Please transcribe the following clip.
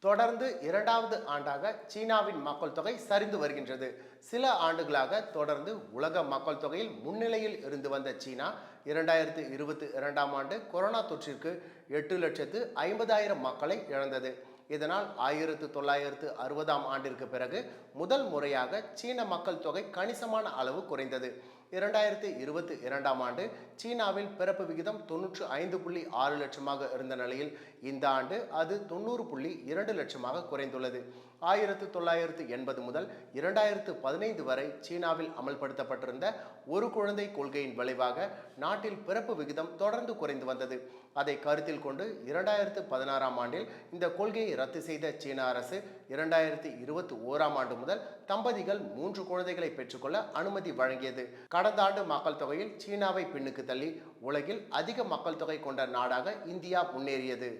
தொடர்ந்து இரண்டாவது ஆண்டாக சீனாவின் மக்கள் தொகை சரிந்து வருகின்றது. சில ஆண்டுகளாக தொடர்ந்து உலக மக்கள் தொகையில் முன்னிலையில் இருந்து வந்த சீனா இரண்டாயிரத்து இருபத்தி இரண்டாம் ஆண்டு கொரோனா தொற்றிற்கு எட்டு லட்சத்து ஐம்பதாயிரம் மக்களை இழந்தது. இதனால் ஆயிரத்து தொள்ளாயிரத்து அறுபதாம் ஆண்டிற்கு பிறகு முதல் முறையாக சீன மக்கள் தொகை கணிசமான அளவு குறைந்தது. இரண்டாயிரத்தி இருபத்தி இரண்டாம் ஆண்டு சீனாவில் பிறப்பு விகிதம் தொன்னூற்று ஐந்து புள்ளி ஆறு லட்சமாக இருந்த நிலையில் இந்த ஆண்டு அது தொண்ணூறு புள்ளி இரண்டு லட்சமாக குறைந்துள்ளது. ஆயிரத்து தொள்ளாயிரத்து எண்பது முதல் இரண்டாயிரத்து பதினைந்து வரை சீனாவில் அமல்படுத்தப்பட்டிருந்த ஒரு குழந்தை கொள்கையின் விளைவாக நாட்டில் பிறப்பு விகிதம் தொடர்ந்து குறைந்து வந்தது. அதை கருத்தில் கொண்டு இரண்டாயிரத்து பதினாறாம் ஆண்டில் இந்த கொள்கையை ரத்து செய்த சீன அரசு இரண்டாயிரத்தி இருபத்தி ஓராம் ஆண்டு முதல் தம்பதிகள் மூன்று குழந்தைகளை பெற்றுக்கொள்ள அனுமதி வழங்கியது. கடந்த ஆண்டு மக்கள் தொகையில் சீனாவை பின்னுக்கு தள்ளி உலகில் அதிக மக்கள் தொகை கொண்ட நாடாக இந்தியா முன்னேறியது.